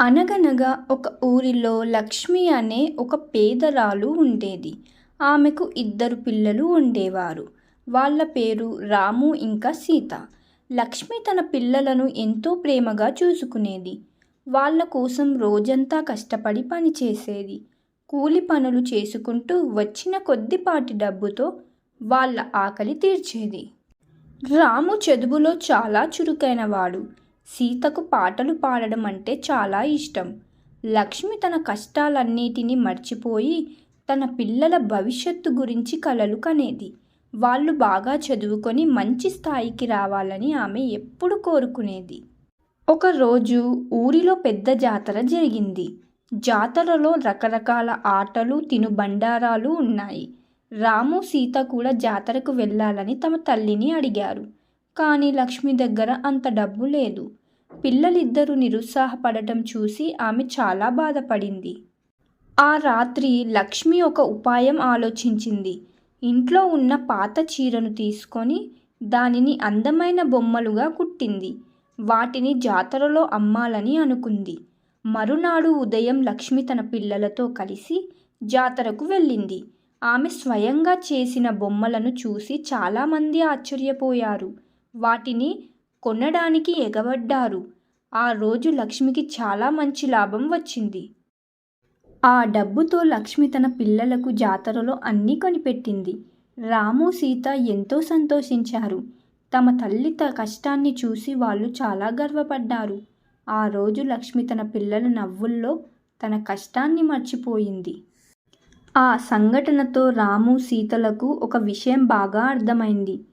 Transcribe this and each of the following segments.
అనగనగా ఒక ఊరిలో లక్ష్మి అనే ఒక పేదరాలు ఉండేది. ఆమెకు ఇద్దరు పిల్లలు ఉండేవారు. వాళ్ళ పేరు రాము ఇంకా సీత. లక్ష్మి తన పిల్లలను ఎంతో ప్రేమగా చూసుకునేది. వాళ్ళ కోసం రోజంతా కష్టపడి పనిచేసేది కూలి పనులు చేసుకుంటూ వచ్చిన కొద్దిపాటి డబ్బుతో వాళ్ళ ఆకలి తీర్చేది. రాము చదువులో చాలా చురుకైనవాడు. సీతకు పాటలు పాడడం అంటే చాలా ఇష్టం. లక్ష్మి తన కష్టాలన్నిటినీ మర్చిపోయి తన పిల్లల భవిష్యత్తు గురించి కలలు కనేది. వాళ్ళు బాగా చదువుకొని మంచి స్థాయికి రావాలని ఆమె ఎప్పుడు కోరుకునేది. ఒకరోజు ఊరిలో పెద్ద జాతర జరిగింది. జాతరలో రకరకాల ఆటలు తినుబండారాలు ఉన్నాయి. రాము సీత కూడా జాతరకు వెళ్ళాలని తమ తల్లిని అడిగారు. కానీ లక్ష్మి దగ్గర అంత డబ్బు లేదు. పిల్లలిద్దరూ నిరుత్సాహపడటం చూసి ఆమె చాలా బాధపడింది. ఆ రాత్రి లక్ష్మి ఒక ఉపాయం ఆలోచించింది. ఇంట్లో ఉన్న పాత చీరను తీసుకొని దానిని అందమైన బొమ్మలుగా కుట్టింది. వాటిని జాతరలో అమ్మాలని అనుకుంది. మరునాడు ఉదయం లక్ష్మి తన పిల్లలతో కలిసి జాతరకు వెళ్ళింది. ఆమె స్వయంగా చేసిన బొమ్మలను చూసి చాలామంది ఆశ్చర్యపోయారు. వాటిని కొనడానికి ఎగబడ్డారు. ఆ రోజు లక్ష్మికి చాలా మంచి లాభం వచ్చింది. ఆ డబ్బుతో లక్ష్మి తన పిల్లలకు జాతరలో అన్నీ కొనిపెట్టింది. రాము సీత ఎంతో సంతోషించారు. తమ తల్లి త కష్టాన్ని చూసి వాళ్ళు చాలా గర్వపడ్డారు. ఆ రోజు లక్ష్మి తన పిల్లల నవ్వుల్లో తన కష్టాన్ని మర్చిపోయింది. ఆ సంఘటనతో రాము సీతలకు ఒక విషయం బాగా అర్థమైంది.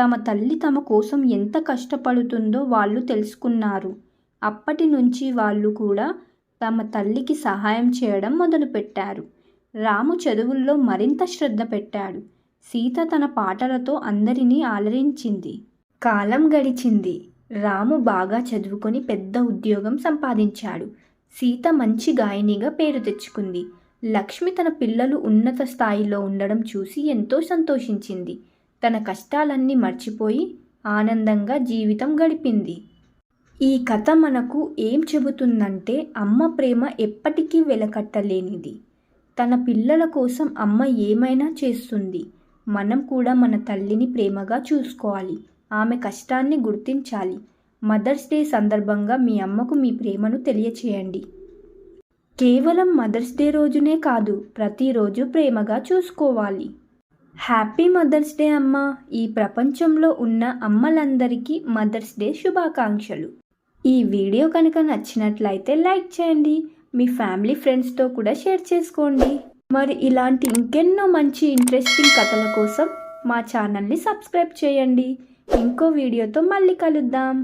తమ తల్లి తమ కోసం ఎంత కష్టపడుతుందో వాళ్ళు తెలుసుకున్నారు. అప్పటి నుంచి వాళ్ళు కూడా తమ తల్లికి సహాయం చేయడం మొదలుపెట్టారు. రాము చదువుల్లో మరింత శ్రద్ధ పెట్టాడు. సీత తన పాటలతో అందరినీ ఆలరించింది కాలం గడిచింది. రాము బాగా చదువుకొని పెద్ద ఉద్యోగం సంపాదించాడు. సీత మంచి గాయనిగా పేరు తెచ్చుకుంది. లక్ష్మి తన పిల్లలు ఉన్నత స్థాయిలో ఉండడం చూసి ఎంతో సంతోషించింది. తన కష్టాలన్నీ మర్చిపోయి ఆనందంగా జీవితం గడిపింది. ఈ కథ మనకు ఏం చెబుతుందంటే అమ్మ ప్రేమ ఎప్పటికీ వెలకట్టలేనిది. తన పిల్లల కోసం అమ్మ ఏమైనా చేస్తుంది. మనం కూడా మన తల్లిని ప్రేమగా చూసుకోవాలి. ఆమె కష్టాన్ని గుర్తించాలి. మదర్స్ డే సందర్భంగా మీ అమ్మకు మీ ప్రేమను తెలియచేయండి. కేవలం మదర్స్ డే రోజునే కాదు ప్రతిరోజు ప్రేమగా చూసుకోవాలి. హ్యాపీ మదర్స్ డే అమ్మ. ఈ ప్రపంచంలో ఉన్న అమ్మలందరికీ మదర్స్ డే శుభాకాంక్షలు. ఈ వీడియో కనుక నచ్చినట్లయితే లైక్ చేయండి. మీ ఫ్యామిలీ ఫ్రెండ్స్తో కూడా షేర్ చేసుకోండి. మరి ఇలాంటి ఇంకెన్నో మంచి ఇంట్రెస్టింగ్ కథల కోసం మా ఛానల్ని సబ్స్క్రైబ్ చేయండి. ఇంకో వీడియోతో మళ్ళీ కలుద్దాం.